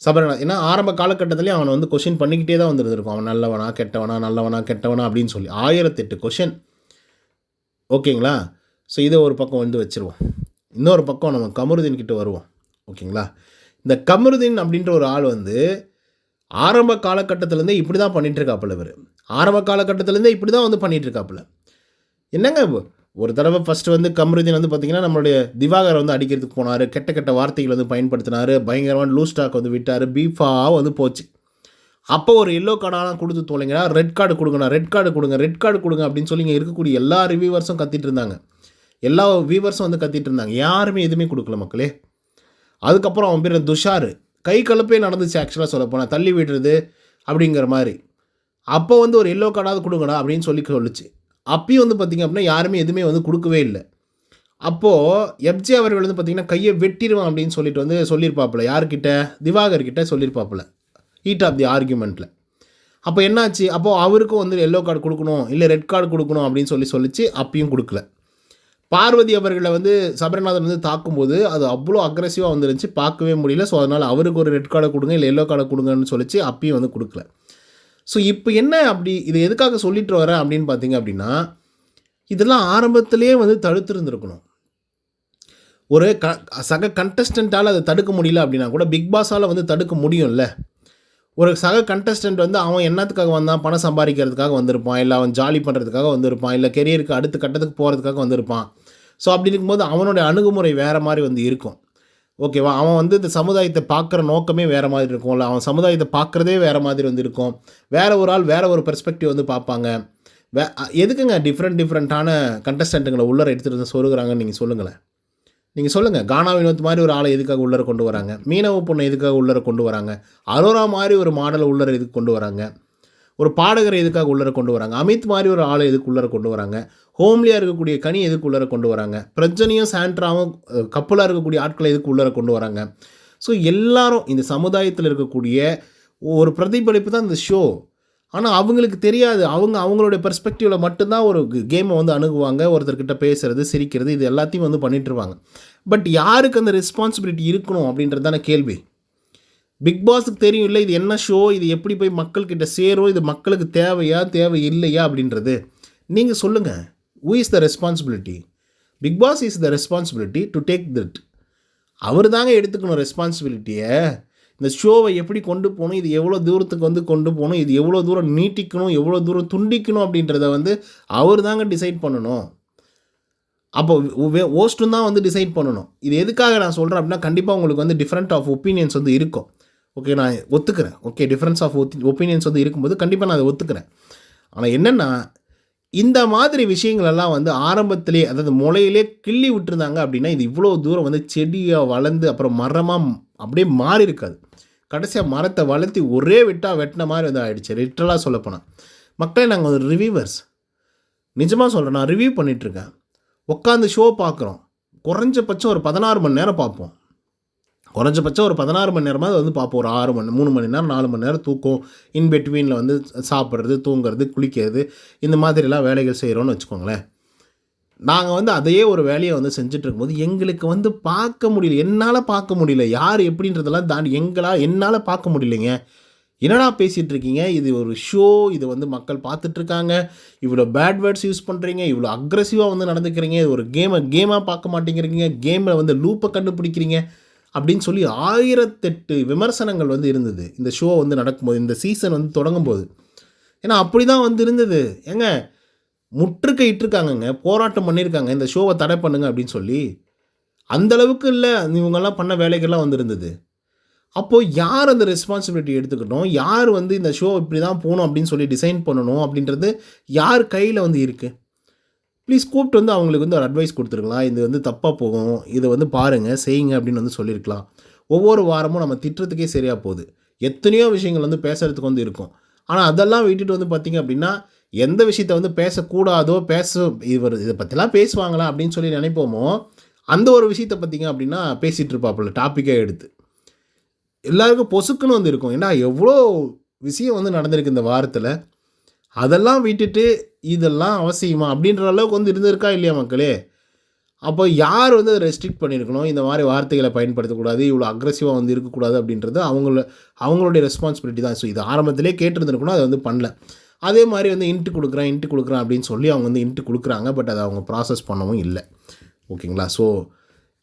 சபரநாத் ஏன்னா ஆரம்ப காலகட்டத்திலேயே அவனை வந்து கொஷின் பண்ணிக்கிட்டே தான் வந்துருந்துருக்கும். அவன் நல்லவனா கெட்டவனா நல்லவனா கெட்டவனா அப்படின்னு சொல்லி. ஆயிரத்தெட்டு கொஷின் ஓகேங்களா? ஸோ இதை ஒரு பக்கம் வந்து வச்சுருவோம். இன்னொரு பக்கம் நம்ம கமருதீன் கிட்ட வருவோம். ஓகேங்களா? இந்த கமருதீன் அப்படின்ற ஒரு ஆள் வந்து ஆரம்ப காலகட்டத்திலேருந்தே இப்படி தான் பண்ணிகிட்ருக்காப்புல இவர். ஆரம்ப காலகட்டத்திலேருந்தே இப்படி தான் வந்து பண்ணிகிட்ருக்காப்புல என்னங்க இப்போ ஒரு தடவை ஃபஸ்ட்டு வந்து கமருதீன் வந்து பார்த்திங்கன்னா நம்மளுடைய திவாகர் வந்து அடிக்கிறதுக்கு போனார். கெட்ட கெட்ட வார்த்தைகள் வந்து பயன்படுத்தினார். பயங்கரமான லூ ஸ்டாக் வந்து விட்டார். பீஃபாக வந்து போச்சு. அப்போ ஒரு எல்லோ கார்டாலாம் கொடுத்து தோலைங்கன்னா ரெட் கார்டு கொடுங்கண்ணா ரெட் கார்டு கொடுங்க ரெட் கார்டு கொடுங்க அப்படின்னு சொல்லி இங்கே இருக்கக்கூடிய எல்லா ரிவியூவர்ஸும் கத்திட்டு இருந்தாங்க. எல்லா வியூவர்ஸும் வந்து கத்திட்டு இருந்தாங்க. யாருமே எதுவுமே கொடுக்கல மக்களே. அதுக்கப்புறம் அவன் பேர் துஷார். கை கலப்பே நடந்துச்சு ஆக்சுவலாக சொல்ல போனால் தள்ளி விடுறது அப்படிங்கிற மாதிரி. அப்போ வந்து ஒரு எல்லோ கார்டாவது கொடுங்கடா அப்படின்னு சொல்லி சொல்லுச்சு. அப்பயும் வந்து பார்த்திங்க அப்படின்னா யாருமே எதுவுமே வந்து கொடுக்கவே இல்லை. அப்போது எப்ஜே அவர்கள் வந்து பார்த்திங்கன்னா கையை வெட்டிடுவான் அப்படின்னு சொல்லிட்டு வந்து சொல்லியிருப்பாப்புல. யார்கிட்ட? திவாகர் கிட்ட சொல்லியிருப்பாப்புல ஹீட் ஆஃப் தி ஆர்குமெண்ட்டில் அப்போ என்னாச்சு? அப்போது அவருக்கும் வந்து எல்லோ கார்டு கொடுக்கணும் இல்லை ரெட் கார்டு கொடுக்கணும் அப்படின்னு சொல்லி சொல்லிச்சு அப்பயும் கொடுக்கல. பார்வதி அவர்களை வந்து சபரிநாதன் வந்து தாக்கும்போது அது அவ்வளோ அக்ரெசிவாக வந்துருந்துச்சு பார்க்கவே முடியல. ஸோ அதனால் அவருக்கு ஒரு ரெட் கார்டை கொடுங்க இல்லை எல்லோ கார்டை கொடுங்கன்னு சொல்லிச்சு அப்பயும் வந்து கொடுக்கல. ஸோ இப்போ என்ன அப்படி இது எதுக்காக சொல்லிட்டு வரேன் அப்படின்னு பார்த்தீங்க அப்படின்னா இதெல்லாம் ஆரம்பத்திலே வந்து தடுத்துருந்துருக்கணும். ஒரு க சக கண்டஸ்டண்ட்டால் அதை தடுக்க முடியல அப்படின்னா கூட பிக் பாஸால் வந்து தடுக்க முடியும்ல. ஒரு சக கண்டஸ்டன்ட் வந்து அவன் என்னத்துக்காக வந்தான்? பணம் சம்பாதிக்கிறதுக்காக வந்திருப்பான். இல்லை அவன் ஜாலி பண்ணுறதுக்காக வந்திருப்பான். இல்லை கெரியருக்கு அடுத்த கட்டத்துக்கு போகிறதுக்காக வந்திருப்பான். ஸோ அப்படி இருக்கும்போது அவனுடைய அணுகுமுறை வேறு மாதிரி வந்து இருக்கும். ஓகேவா? அவன் வந்து இந்த சமுதாயத்தை பார்க்குற நோக்கமே வேறு மாதிரி இருக்கும்ல. அவன் சமுதாயத்தை பார்க்குறதே வேறு மாதிரி வந்து இருக்கும் வேறு ஒரு ஆள் வேறு ஒரு பெர்ஸ்பெக்டிவ் வந்து பார்ப்பாங்க. வே எதுக்குங்க டிஃப்ரெண்ட் டிஃப்ரெண்ட்டான கண்டஸ்டண்ட்டுங்களை உள்ளர எடுத்துகிட்டு வந்து சொருகிறாங்கன்னு நீங்கள் சொல்லுங்களேன். நீங்கள் சொல்லுங்கள் கானா வினோத் மாதிரி ஒரு ஆளை எதுக்காக உள்ளர கொண்டு வராங்க? மீனவ பொண்ணை எதுக்காக உள்ளர கொண்டு வராங்க? அரோரா மாதிரி ஒரு மாடலை உள்ளர எதுக்கு கொண்டு வராங்க? ஒரு பாடகரை எதுக்காக உள்ளர கொண்டு வராங்க? அமித் மாதிரி ஒரு ஆளை எதுக்கு உள்ளர கொண்டு வராங்க? ஹோம்லியாக இருக்கக்கூடிய கனி எதுக்கு உள்ளர கொண்டு வராங்க? பிரஜனையும் சாண்ட்ராவும் கப்பலாக இருக்கக்கூடிய ஆட்களை எதுக்கு உள்ளர கொண்டு வராங்க? ஸோ எல்லாரும் இந்த சமுதாயத்தில் இருக்கக்கூடிய ஒரு பிரதிபலிப்பு தான் இந்த ஷோ ஆனால் அவங்களுக்கு தெரியாது. அவங்க அவங்களுடைய பெர்ஸ்பெக்டிவில் மட்டும்தான் ஒரு கேமை வந்து அணுகுவாங்க. ஒருத்தர்கிட்ட பேசுகிறது சிரிக்கிறது இது எல்லாத்தையும் வந்து பண்ணிட்டுருவாங்க. பட் யாருக்கு அந்த ரெஸ்பான்சிபிலிட்டி இருக்கணும் அப்படின்றது தானே கேள்வி. பிக் பாஸுக்கு தெரியும் இல்லை இது என்ன ஷோ இது எப்படி போய் மக்கள்கிட்ட சேரும் இது மக்களுக்கு தேவையா தேவை இல்லையா அப்படின்றது. நீங்கள் சொல்லுங்கள் who is the responsibility big boss is the responsibility to take that அவர் தாங்க எடுத்துக்கணும் ரெஸ்பான்சிபிலிட்டியை இந்த ஷோவை எப்படி கொண்டு போகணும் இது எவ்வளோ தூரத்துக்கு வந்து கொண்டு போகணும் இது எவ்வளோ தூரம் நீட்டிக்கணும் எவ்வளோ தூரம் துண்டிக்கணும் அப்படின்றத வந்து அவர் தாங்க டிசைட் பண்ணணும். அப்போ ஓஸ்ட்டும் தான் வந்து டிசைட் பண்ணணும். இது எதுக்காக நான் சொல்கிறேன் அப்படின்னா கண்டிப்பாக உங்களுக்கு வந்து டிஃப்ரெண்ட் ஆஃப் ஒப்பீனியன்ஸ் வந்து இருக்கும். ஓகே நான் ஒத்துக்கிறேன். ஓகே டிஃப்ரென்ஸ் ஆஃப் ஒப்பீனியன்ஸ் வந்து இருக்கும்போது கண்டிப்பாக நான் அதை ஒத்துக்கிறேன். ஆனால் என்னென்னா இந்த மாதிரி விஷயங்களெல்லாம் வந்து ஆரம்பத்திலே அதாவது முளையிலே கிள்ளி விட்டுருந்தாங்க அப்படின்னா இது இவ்வளோ தூரம் வந்து செடியாக வளர்ந்து அப்புறம் மரமாக அப்படியே மாறி இருக்காது. கடைசியாக மரத்தை வளர்த்தி ஒரே விட்டால் வெட்டின மாதிரி வந்து ஆகிடுச்சு லிட்டரலாக சொல்லப்போனால் மக்களே நாங்கள் ஒரு ரிவியூவர்ஸ் நிஜமாக சொல்கிறேன் நான் ரிவ்யூ பண்ணிகிட்ருக்கேன் உட்காந்து ஷோ பார்க்குறோம். குறைஞ்சபட்சம் ஒரு பதினாறு மணி நேரம் பார்ப்போம். குறைஞ்சபட்சம் ஒரு பதினாறு மணி நேரமாக வந்து பார்ப்போம். ஒரு ஆறு மணி மூணு மணி நேரம் நாலு மணி நேரம் தூக்கம் இன் பிட்வீனில் வந்து சாப்பிட்றது தூங்குறது குளிக்கிறது இந்த மாதிரிலாம் வேலைகள் செய்கிறோன்னு வச்சுக்கோங்களேன். நாங்கள் வந்து அதையே ஒரு வேலையை வந்து செஞ்சுட்டு இருக்கும்போது எங்களுக்கு வந்து பார்க்க முடியல. என்னால் பார்க்க முடியல. யார் எப்படின்றதெல்லாம் தாண்டி எங்களால் என்னால் பார்க்க முடியலைங்க. என்னடா பேசிகிட்டு இருக்கீங்க? இது ஒரு ஷோ இது வந்து மக்கள் பார்த்துட்ருக்காங்க இவ்வளோ பேட் வேர்ட்ஸ் யூஸ் பண்ணுறீங்க இவ்வளோ அக்ரெசிவாக வந்து நடந்துக்கிறீங்க. இது ஒரு கேமை கேமாக பார்க்க மாட்டேங்கிறீங்க. கேமில் வந்து லூப்பை கண்டுபிடிக்கிறீங்க. அப்படின்னு சொல்லி ஆயிரத்தெட்டு விமர்சனங்கள் வந்து இருந்தது. இந்த ஷோ வந்து நடக்கும்போது இந்த சீசன் வந்து தொடங்கும் போது ஏன்னா அப்படி தான் வந்து இருந்தது. ஏங்க முற்றுகை இட்டிருக்காங்கங்க போராட்டம் பண்ணியிருக்காங்க இந்த ஷோவை தடை பண்ணுங்க அப்படின்னு சொல்லி அந்தளவுக்கு இல்லை. இவங்கெல்லாம் பண்ண வேலைகள்லாம் வந்துருந்தது அப்போது யார் அந்த ரெஸ்பான்சிபிலிட்டி எடுத்துக்கணும்? யார் வந்து இந்த ஷோ இப்படி தான் போகணும் அப்படின்னு சொல்லி டிசைன் பண்ணணும் அப்படின்றது யார் கையில் வந்து இருக்குது ப்ளீஸ் கூப்பிட்டு வந்து அவங்களுக்கு வந்து ஒரு அட்வைஸ் கொடுத்துருக்கலாம் இது வந்து தப்பாக போகும். இதை வந்து பாருங்கள் செய்யுங்க அப்படின்னு வந்து சொல்லியிருக்கலாம். ஒவ்வொரு வாரமும் நம்ம திட்டத்துக்கே சரியாக போகுது. எத்தனையோ விஷயங்கள் வந்து பேசுகிறதுக்கு வந்து இருக்கும். ஆனால் அதெல்லாம் விட்டுட்டு வந்து பார்த்திங்க அப்படின்னா எந்த விஷயத்த வந்து பேசக்கூடாதோ பேச இவர் இதை பற்றிலாம் பேசுவாங்களா அப்படின்னு சொல்லி நினைப்போமோ அந்த ஒரு விஷயத்தை பார்த்திங்க அப்படின்னா பேசிகிட்டு இருப்பாப்புல டாப்பிக்கே எடுத்து. எல்லாருக்கும் பொசுக்குன்னு வந்து இருக்கும். ஏன்னா எவ்வளோ விஷயம் வந்து நடந்திருக்கு இந்த வாரத்தில். அதெல்லாம் விட்டுட்டு இதெல்லாம் அவசியமா அப்படின்ற அளவுக்கு வந்து இருந்திருக்கா இல்லையா மக்களே? அப்போ யார் வந்து அதை ரெஸ்ட்ரிக்ட் பண்ணியிருக்கணும்? இந்த மாதிரி வார்த்தைகளை பயன்படுத்தக்கூடாது இவ்வளோ அக்ரெசிவாக வந்து இருக்கக்கூடாது அப்படின்றது அவங்கள அவங்களுடைய ரெஸ்பான்சிபிலிட்டி தான். ஸோ இது ஆரம்பத்திலே கேட்டிருந்துருக்கணும் அதை வந்து பண்ணல. அதே மாதிரி வந்து இன்ட்டு கொடுக்குறேன் இன்ட்டு கொடுக்குறேன் அப்படின்னு சொல்லி அவங்க வந்து இன்ட்டு கொடுக்குறாங்க பட் அதை அவங்க ப்ராசஸ் பண்ணவும் இல்லை. ஓகேங்களா? ஸோ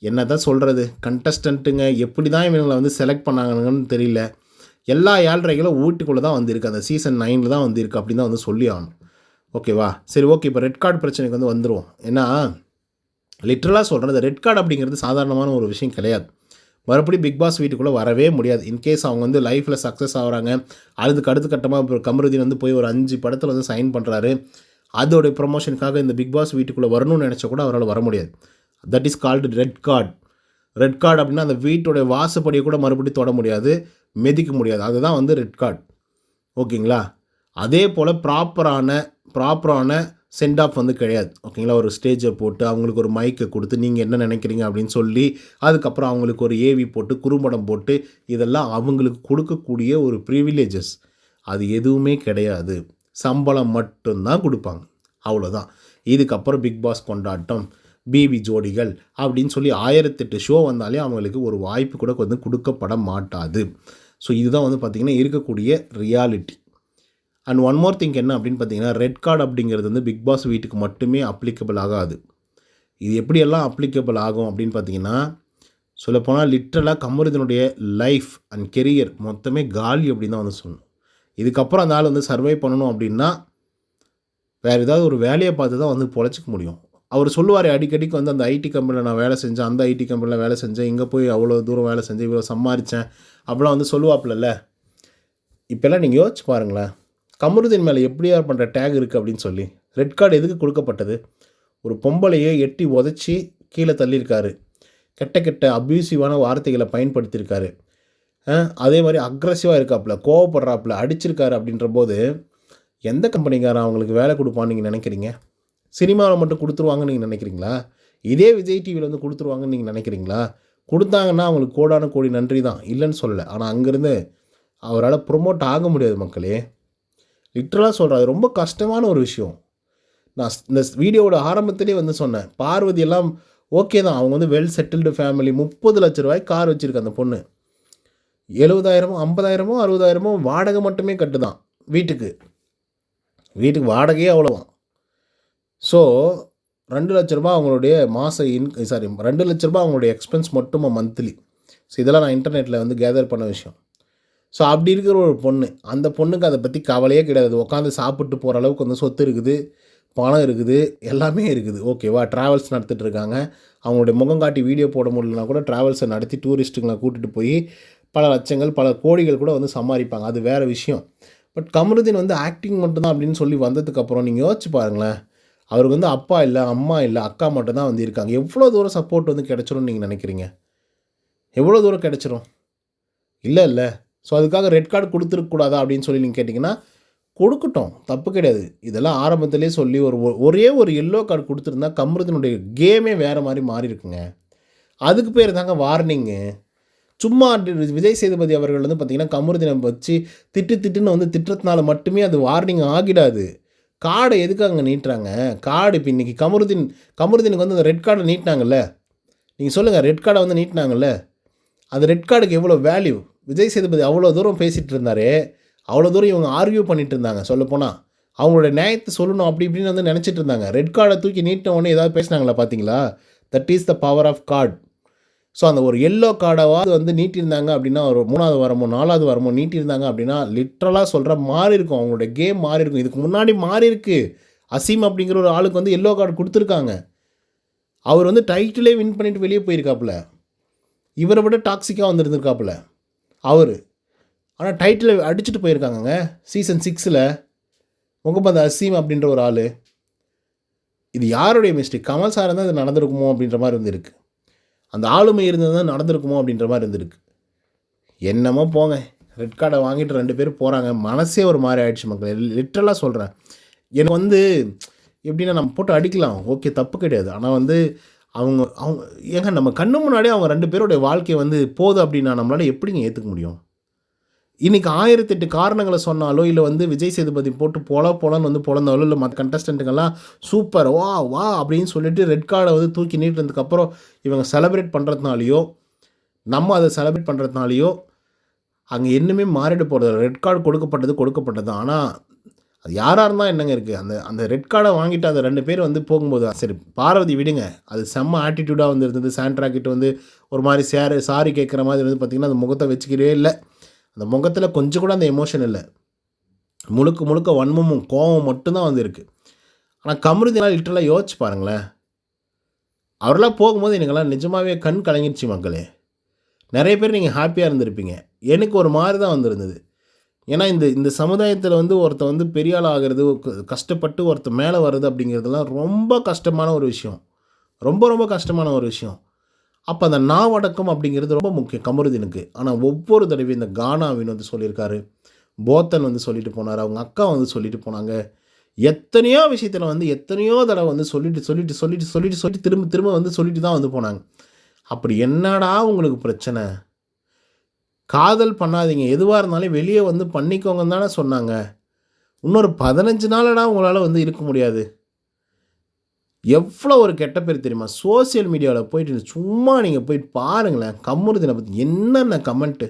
என்ன தான் சொல்கிறது கண்டஸ்டண்ட்டுங்க எப்படி தான் இவங்களை வந்து செலக்ட் பண்ணாங்கன்னு தெரியல. எல்லா ஏழ்ரைகளும் வீட்டுக்குள்ளே தான் வந்திருக்கு. அந்த சீசன் நைனில் தான் வந்திருக்கு அப்படின்னு தான் வந்து சொல்லி ஆகணும். ஓகேவா? சரி ஓகே இப்போ ரெட் கார்டு பிரச்சனைக்கு வந்து வந்துடும் ஏன்னா லிட்ரலாக அந்த ரெட் கார்டு அப்படிங்கிறது சாதாரணமான ஒரு விஷயம் கிடையாது. மறுபடியும் பிக் பாஸ் வீட்டுக்குள்ளே வரவே முடியாது. இன்கேஸ் அவங்க வந்து லைஃப்பில் சக்ஸஸ் ஆகுறாங்க அதுக்கு அடுத்த கட்டமாக இப்போ கமருதீன் வந்து போய் ஒரு அஞ்சு படத்தில் வந்து சைன் பண்ணுறாரு அதோடைய ப்ரொமோஷனுக்காக இந்த பிக் பாஸ் வீட்டுக்குள்ளே வரணும்னு நினச்சா கூட அவரால் வர முடியாது. That is called red card red card அப்படின்னா அந்த வீட்டோடைய வாசப்படியை கூட மறுபடியும் தொட முடியாது மிதிக்க முடியாது. அதுதான் வந்து ரெட் கார்டு ஓகேங்களா? அதே போல் ப்ராப்பரான ப்ராப்பரான சென்ட் ஆஃப் வந்து கிடையாது. ஓகேங்களா? ஒரு ஸ்டேஜை போட்டு அவங்களுக்கு ஒரு மைக்கை கொடுத்து நீங்கள் என்ன நினைக்கிறீங்க அப்படின்னு சொல்லி அதுக்கப்புறம் அவங்களுக்கு ஒரு ஏவி போட்டு குறும்படம் போட்டு இதெல்லாம் அவங்களுக்கு கொடுக்கக்கூடிய ஒரு ப்ரிவிலேஜஸ் அது எதுவுமே கிடையாது. சம்பளம் மட்டும்தான் கொடுப்பாங்க. அவ்வளோதான் இதுக்கப்புறம் பிக் பாஸ் கொண்டாட்டம் பிபி ஜோடிகள் அப்படின்னு சொல்லி ஆயிரத்தெட்டு ஷோ வந்தாலே அவங்களுக்கு ஒரு வாய்ப்பு கூட வந்து கொடுக்கப்பட மாட்டாது. ஸோ இதுதான் வந்து பார்த்திங்கன்னா இருக்கக்கூடிய reality and one more thing என்ன அப்படின்னு பார்த்தீங்கன்னா ரெட் கார்டு அப்படிங்கிறது வந்து பிக் பாஸ் வீட்டுக்கு மட்டுமே அப்ளிகபிள் ஆகாது. இது எப்படியெல்லாம் அப்ளிகபிள் ஆகும் அப்படின்னு பார்த்தீங்கன்னா சொல்லப்போனால் லிட்ரலாக கமருதனுடைய லைஃப் அண்ட் கெரியர் மொத்தமே காலி அப்படின்னு தான் வந்து சொல்லணும். இதுக்கப்புறம் அந்த ஆள் வந்து சர்வை பண்ணணும் அப்படின்னா வேறு ஏதாவது ஒரு வேலையை பார்த்து தான் வந்து பொழைச்சிக்க முடியும். அவர் சொல்லுவார் அடிக்கடிக்கு வந்து அந்த ஐடி கம்பெனியில் நான் வேலை செஞ்சேன் அந்த ஐடி கம்பெனியில் வேலை செஞ்சேன் இங்கே போய் அவ்வளோ தூரம் வேலை செஞ்சேன் இவ்வளோ சம்பாரித்தேன் அப்படிலாம் வந்து சொல்லுவாப்புலல்ல. இப்போல்லாம் நீங்கள் யோசிச்சு பாருங்களேன். கமருதீன் மேலே எப்படியார் பண்ணுற டேக் இருக்குது அப்படின்னு சொல்லி ரெட் கார்டு எதுக்கு கொடுக்கப்பட்டது? ஒரு பொம்பளையை எட்டி உதச்சி கீழே தள்ளியிருக்காரு. கெட்ட கெட்ட அப்யூசிவான வார்த்தைகளை பயன்படுத்தியிருக்காரு. அதே மாதிரி அக்ரஸிவாக இருக்காப்புல கோவப்படுறாப்புல அடிச்சிருக்காரு அப்படின்ற போது எந்த கம்பெனிக்காரன் அவங்களுக்கு வேலை கொடுப்பான்னு நீங்கள் நினைக்கிறீங்க? சினிமாவில் மட்டும் கொடுத்துருவாங்கன்னு நீங்கள் நினைக்கிறீங்களா? இதே விஜய் டிவியில் வந்து கொடுத்துருவாங்கன்னு நீங்கள் நினைக்கிறீங்களா? கொடுத்தாங்கன்னா அவங்களுக்கு கோடான கோடி நன்றி தான் இல்லைன்னு சொல்லலை. ஆனால் அங்கேருந்து அவரால் ப்ரொமோட் ஆக முடியாது மக்களே. லிட்ரலாக சொல்கிறேன் அது ரொம்ப கஷ்டமான ஒரு விஷயம். நான் இந்த வீடியோவோட ஆரம்பத்திலே வந்து சொன்னேன் பார்வதி எல்லாம் ஓகே தான் அவங்க வந்து வெல் செட்டில்டு ஃபேமிலி முப்பது லட்ச ரூபாய் கார் வச்சுருக்கு அந்த பொண்ணு. எழுபதாயிரமோ ஐம்பதாயிரமோ அறுபதாயிரமோ வாடகை மட்டுமே கட்டுதான் வீட்டுக்கு. வீட்டுக்கு வாடகையே அவ்வளோதான் ஸோ ரெண்டு லட்ச ரூபாய் அவங்களுடைய மாத இன் சாரி ரெண்டு லட்ச ரூபாய் அவங்களுடைய எக்ஸ்பென்ஸ் மட்டுமா மந்த்லி ஸோ இதெல்லாம் நான் இன்டர்நெட்டில் வந்து கேதர் பண்ண விஷயம். ஸோ அப்படி இருக்கிற ஒரு பொண்ணு அந்த பொண்ணுக்கு அதை பற்றி கவலையே கிடையாது. உட்காந்து சாப்பிட்டு போகிற அளவுக்கு வந்து சொத்து இருக்குது பணம் இருக்குது எல்லாமே இருக்குது. ஓகேவா ட்ராவல்ஸ் நடத்திட்டு இருக்காங்க. அவங்களுடைய முகம் காட்டி வீடியோ போட முடியலனா கூட ட்ராவல்ஸை நடத்தி டூரிஸ்ட்டுங்களை கூட்டிகிட்டு போய் பல லட்சங்கள் பல கோடிகள் கூட வந்து சம்பாதிப்பாங்க. அது வேறு விஷயம். பட் கமருதீன் வந்து ஆக்டிங் மட்டும்தான் அப்படின்னு சொல்லி வந்ததுக்கப்புறம் நீங்கள் யோசிச்சு பாருங்களேன். அவருக்கு வந்து அப்பா இல்லை அம்மா இல்லை அக்கா மட்டும்தான் வந்து இருக்காங்க. எவ்வளோ தூரம் சப்போர்ட் வந்து கிடைச்சிரும்னு நீங்கள் நினைக்கிறீங்க? எவ்வளோ தூரம் கிடச்சிரும்? இல்லை இல்லை. ஸோ அதுக்காக ரெட் கார்டு கொடுத்துருக்கூடாதா அப்படின்னு சொல்லி நீங்கள் கேட்டிங்கன்னா கொடுக்கட்டும். தப்பு கிடையாது. இதெல்லாம் ஆரம்பத்திலே சொல்லி ஒரு ஒ- ஒரே ஒரு எல்லோ கார்டு கொடுத்துருந்தா கம்ருதனுடைய கேமே வேறு மாதிரி மாறி இருக்குங்க அதுக்கு பேர் தாங்க வார்னிங்கு சும்மா விஜய் சேதுபதி அவர்கள் வந்து பார்த்திங்கன்னா கமருதினை வச்சு திட்டு திட்டுன்னு வந்து திட்டுறதுனால மட்டுமே அது வார்னிங் ஆகிடாது. கார்டை எதுக்கு அங்கே நீட்டுறாங்க? கார்டு இப்போ இன்றைக்கி கமருதீன் கமருதீனுக்கு வந்து அந்த ரெட் கார்டை நீட்டினாங்கல்ல? நீங்கள் சொல்லுங்கள் ரெட் கார்டை வந்து நீட்டினாங்கல்ல? அந்த ரெட் கார்டுக்கு எவ்வளோ வேல்யூ விஜய் சேதுபதி அவ்வளோ தூரம் பேசிகிட்டு இருந்தாரே அவ்வளோ தூரம் இவங்க ஆர்கியூ பண்ணிகிட்டு இருந்தாங்க சொல்லப்போனால் அவங்களோட நியாயத்தை சொல்லணும் அப்படி இப்படின்னு வந்து நினச்சிட்டு இருந்தாங்க. ரெட் கார்டை தூக்கி நீட்டின ஏதாவது பேசினாங்களா பார்த்தீங்களா that is the power of card so அந்த ஒரு எல்லோ கார்டாவது வந்து நீட்டியிருந்தாங்க அப்படின்னா ஒரு மூணாவது வாரமோ நாலாவது வாரமோ நீட்டியிருந்தாங்க அப்படின்னா லிட்ரலாக சொல்கிற மாறி இருக்கும். அவங்களோட கேம் மாறி இருக்கும். இதுக்கு முன்னாடி மாறி இருக்கு. அசீம் அப்படிங்கிற ஒரு ஆளுக்கு வந்து எல்லோ கார்டு கொடுத்துருக்காங்க. அவர் வந்து டைட்டிலே வின் பண்ணிட்டு வெளியே போயிருக்காப்புல. இவரை விட டாக்ஸிக்காக வந்துருந்துருக்காப்புல. அவர். ஆனால் டைட்டில் அடிச்சுட்டு போயிருக்காங்கங்க. சீசன் சிக்ஸில் முகமது அசீம் அப்படின்ற ஒரு ஆள். இது யாருடைய மிஸ்டேக் கமல் சார் தான் இது நடந்திருக்குமோ அப்படின்ற மாதிரி இருந்திருக்கு. அந்த ஆளுமை இருந்தது தான் நடந்திருக்குமோ அப்படின்ற மாதிரி இருந்திருக்கு. என்னமோ போங்க. ரெட் கார்டை வாங்கிட்டு ரெண்டு பேரும் போகிறாங்க மனசே ஒரு மாதிரி ஆயிடுச்சு மக்கள். லிட்ரலாக சொல்கிறேன் எனக்கு வந்து எப்படின்னா நம்ம போட்டு அடிக்கலாம். ஓகே தப்பு கிடையாது. ஆனால் வந்து அவங்க அவங்க ஏங்க நம்ம கண்ணு முன்னாடியே அவங்க ரெண்டு பேருடைய வாழ்க்கை வந்து போதும் அப்படின்னா நம்மளால் எப்படிங்க ஏற்றுக்க முடியும்? இன்றைக்கி ஆயிரத்தெட்டு காரணங்களை சொன்னாலோ இல்லை வந்து விஜய் சேதுபதி போட்டு போல போலன்னு வந்து பிறந்தாலோ இல்லை மற்ற கண்டஸ்டண்ட்டுங்கெல்லாம் சூப்பர் வா வா அப்படின்னு சொல்லிட்டு ரெட் கார்டை வந்து தூக்கி நீட்டுறதுக்கப்புறம் இவங்க செலப்ரேட் பண்ணுறதுனாலையோ நம்ம அதை செலப்ரேட் பண்ணுறதுனாலையோ அங்கே இன்னுமே மாறிட போகிறது ரெட் கார்டு கொடுக்கப்பட்டது கொடுக்கப்பட்டது ஆனால் அது யாராக இருந்தால் என்னங்க இருக்குது அந்த அந்த ரெட் கார்டை வாங்கிட்டு அந்த ரெண்டு பேர் வந்து போகும்போது சரி பார்வதி விடுங்க. அது செம்ம ஆட்டிடியூடாக வந்து இருந்தது. சாண்ட்ரா கிட்ட வந்து ஒரு மாதிரி சேரு சாரி கேட்குற மாதிரி வந்து பார்த்திங்கன்னா அந்த முகத்தை வச்சுக்கிறே இல்லை. அந்த முகத்தில் கொஞ்சம் கூட அந்த எமோஷன் இல்லை. முழுக்க முழுக்க வன்மமும் கோபம் மட்டும்தான் வந்து ஆனால் கமருதினால் லிட்டரலாக யோசிச்சு பாருங்களேன். அவரெல்லாம் போகும்போது எனக்கெல்லாம் நிஜமாகவே கண் கலங்கிடுச்சு மக்களே. நிறைய பேர் நீங்கள் ஹாப்பியாக இருந்திருப்பீங்க. எனக்கு ஒரு மாதிரி தான் வந்திருந்தது ஏன்னா இந்த இந்த சமுதாயத்தில் வந்து ஒருத்த வந்து பெரிய ஆகிறது கஷ்டப்பட்டு ஒருத்த மேலே வர்றது அப்படிங்கிறதுலாம் ரொம்ப கஷ்டமான ஒரு விஷயம். ரொம்ப ரொம்ப கஷ்டமான ஒரு விஷயம். அப்போ அந்த நாவடக்கம் அப்படிங்கிறது ரொம்ப முக்கியம் கமருதீனுக்கு. ஆனால் ஒவ்வொரு தடவையும் இந்த கானாவின் வந்து சொல்லியிருக்காரு. போத்தன் வந்து சொல்லிட்டு போனார் அவங்க அக்கா வந்து சொல்லிட்டு போனாங்க. எத்தனையோ விஷயத்தில் வந்து எத்தனையோ தடவை வந்து சொல்லிட்டு சொல்லிட்டு சொல்லிட்டு சொல்லிட்டு சொல்லிட்டு திரும்ப திரும்ப வந்து சொல்லிட்டு தான் வந்து போனாங்க. அப்படி என்னடா உங்களுக்கு பிரச்சனை? காதல் பண்ணாதீங்க. எதுவாக இருந்தாலும் வெளியே வந்து பண்ணிக்கோங்கன்னு தானே சொன்னாங்க. இன்னொரு பதினஞ்சு நாளடா உங்களால் வந்து இருக்க முடியாது. எவ்வளோ ஒரு கெட்ட பேர் தெரியுமா? சோசியல் மீடியாவில் போயிட்டு சும்மா நீங்கள் போயிட்டு பாருங்களேன். கம்முருதினை பற்றி என்னென்ன கமெண்ட்டு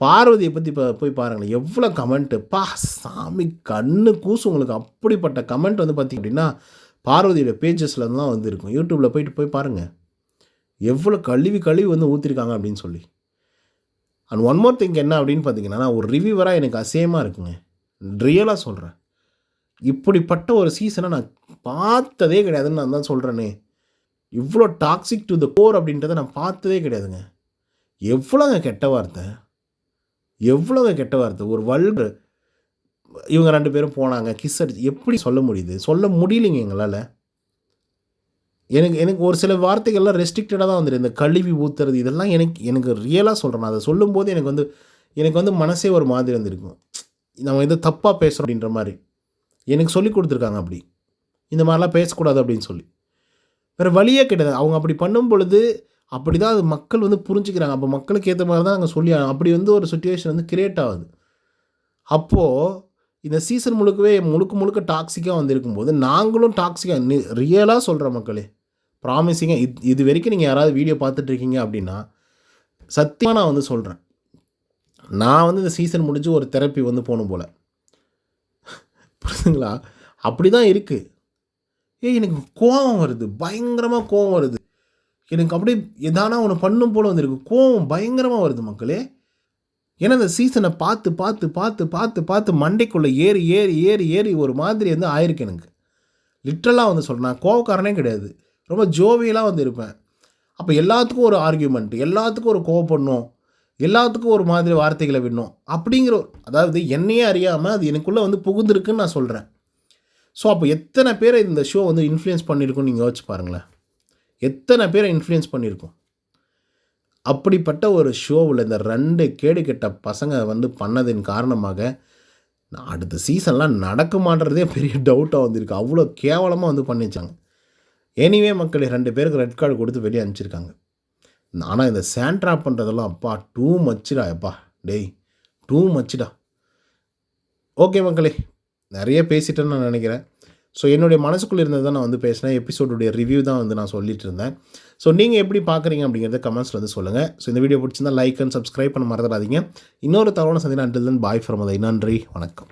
பார்வதியை பற்றி இப்போ போய் பாருங்களேன். எவ்வளோ கமெண்ட்டு பா சாமி கண்ணு கூசு உங்களுக்கு அப்படிப்பட்ட கமெண்ட் வந்து பார்த்திங்க அப்படின்னா பார்வதியோட பேஜஸில் தான் வந்து இருக்கும். யூடியூப்பில் போயிட்டு போய் பாருங்கள் எவ்வளோ கழுவி கழுவி வந்து ஊற்றிருக்காங்க அப்படின்னு சொல்லி. அண்ட் ஒன் மோர் திங் என்ன அப்படின்னு பார்த்தீங்கன்னா நான் ஒரு ரிவ்யூவராக எனக்கு அசேமாக இருக்குங்க. ரியலாக சொல்கிறேன் இப்படிப்பட்ட ஒரு சீசனை நான் பார்த்ததே கிடையாதுன்னு நான் தான் சொல்கிறேனே இவ்வளோ டாக்ஸிக் டு த கோர் அப்படின்றத நான் பார்த்ததே கிடையாதுங்க. எவ்வளோங்க கெட்ட வார்த்தை? எவ்வளோங்க கெட்ட வார்த்தை? ஒரு வல்கு இவங்க ரெண்டு பேரும் போனாங்க கிஸ் அடிச்சு எப்படி சொல்ல முடியுது? சொல்ல முடியலைங்க எங்களால். எனக்கு எனக்கு ஒரு சில வார்த்தைகள்லாம் ரெஸ்ட்ரிக்டடாக தான் வந்துடும் இந்த கழுவி ஊற்றுறது இதெல்லாம் எனக்கு எனக்கு ரியலாக சொல்கிறேன் அதை சொல்லும்போது எனக்கு வந்து எனக்கு வந்து மனசே ஒரு மாதிரி வந்துருக்கும். நம்ம இதை தப்பாக பேசுகிறோம் அப்படின்ற மாதிரி. எனக்கு சொல்லி கொடுத்துருக்காங்க அப்படி. இந்த மாதிரிலாம் பேசக்கூடாது அப்படின்னு சொல்லி. வேறு வழியே கிடையாது. அவங்க அப்படி பண்ணும் பொழுது அப்படி தான் அது மக்கள் வந்து புரிஞ்சுக்கிறாங்க. அப்போ மக்களுக்கு ஏற்ற மாதிரி தான் அங்கே சொல்லி அப்படி வந்து ஒரு சுச்சுவேஷன் வந்து கிரியேட் ஆகுது. அப்போது இந்த சீசன் முழுக்கவே முழுக்க முழுக்க டாக்ஸிக்காக வந்திருக்கும் போது நாங்களும் டாக்ஸிக்காக ரியலாக சொல்கிற மக்களே. ப்ராமிசிங்காக இது இது வரைக்கும் நீங்கள் யாராவது வீடியோ பார்த்துட்ருக்கீங்க அப்படின்னா சத்தியமாக நான் வந்து சொல்கிறேன் நான் வந்து இந்த சீசன் முடிஞ்சு ஒரு தெரப்பி வந்து போகணும் போல். புரியுதுங்களா அப்படி தான் இருக்குது ஏய் எனக்கு கோவம் வருது. பயங்கரமாக கோவம் வருது. எனக்கு அப்படியே எதானா ஒன்று பண்ணும் போல் வந்துருக்கு கோவம் பயங்கரமாக வருது மக்களே. ஏன்னா இந்த சீசனை பார்த்து பார்த்து பார்த்து பார்த்து பார்த்து மண்டைக்குள்ளே ஏறி ஏறி ஏறி ஏறி ஒரு மாதிரி வந்து ஆயிருக்கு எனக்கு. லிட்ரலாக வந்து சொல்கிறேன் நான் கோவக்காரனே கிடையாது. ரொம்ப ஜோவியலாக வந்து இருப்பேன். அப்போ எல்லாத்துக்கும் ஒரு ஆர்கியூமெண்ட் எல்லாத்துக்கும் ஒரு கோவப்படணும் எல்லாத்துக்கும் ஒரு மாதிரி வார்த்தைகளை விடணும் அப்படிங்கிற அதாவது என்னையே அறியாமல் அது எனக்குள்ளே வந்து புகுந்துருக்குன்னு நான் சொல்கிறேன் ஸோ அப்போ எத்தனை பேரை இந்த ஷோ வந்து இன்ஃப்ளூயன்ஸ் பண்ணியிருக்குன்னு நீங்கள் யோசிச்சு பாருங்களேன். எத்தனை பேரை இன்ஃப்ளூயன்ஸ் பண்ணியிருக்கோம்? அப்படிப்பட்ட ஒரு ஷோவில் இந்த ரெண்டு கேடு கெட்ட பசங்க வந்து பண்ணதின் காரணமாக நான் அடுத்த சீசன்லாம் நடக்குமான்றதே பெரிய டவுட்டாக வந்திருக்கு. அவ்வளோ கேவலமாக வந்து பண்ணிச்சாங்க. எனிவே மக்கள் ரெண்டு பேருக்கு ரெட் கார்டு கொடுத்து வெளியே அனுப்பிச்சிருக்காங்க. ஆனால் இந்த சேண்ட்ரா பண்ணுறதெல்லாம் அப்பா டூ மச்சுடா எப்பா. டேய் டூ. மச்சுடா ஓகே மக்களே நிறைய பேசிட்டேன்னு நான் நினைக்கிறேன். ஸோ என்னுடைய மனசுக்குள்ளே இருந்தது தான் நான் வந்து பேசினேன். எபிசோடுடைய ரிவ்யூ தான் வந்து நான் சொல்லிட்டு இருந்தேன். ஸோ நீங்கள் எப்படி பார்க்குறீங்க அப்படிங்கிறத கமெண்ட்ஸில் வந்து சொல்லுங்கள் ஸோ இந்த வீடியோ பிடிச்சிருந்தா லைக் அண்ட் சப்ஸ்கிரைப் பண்ண மறந்துடாதீங்க. இன்னொரு தகவலை சந்தினா அண்டில் பாய் ஃப்ரம் அதை நன்றி வணக்கம்.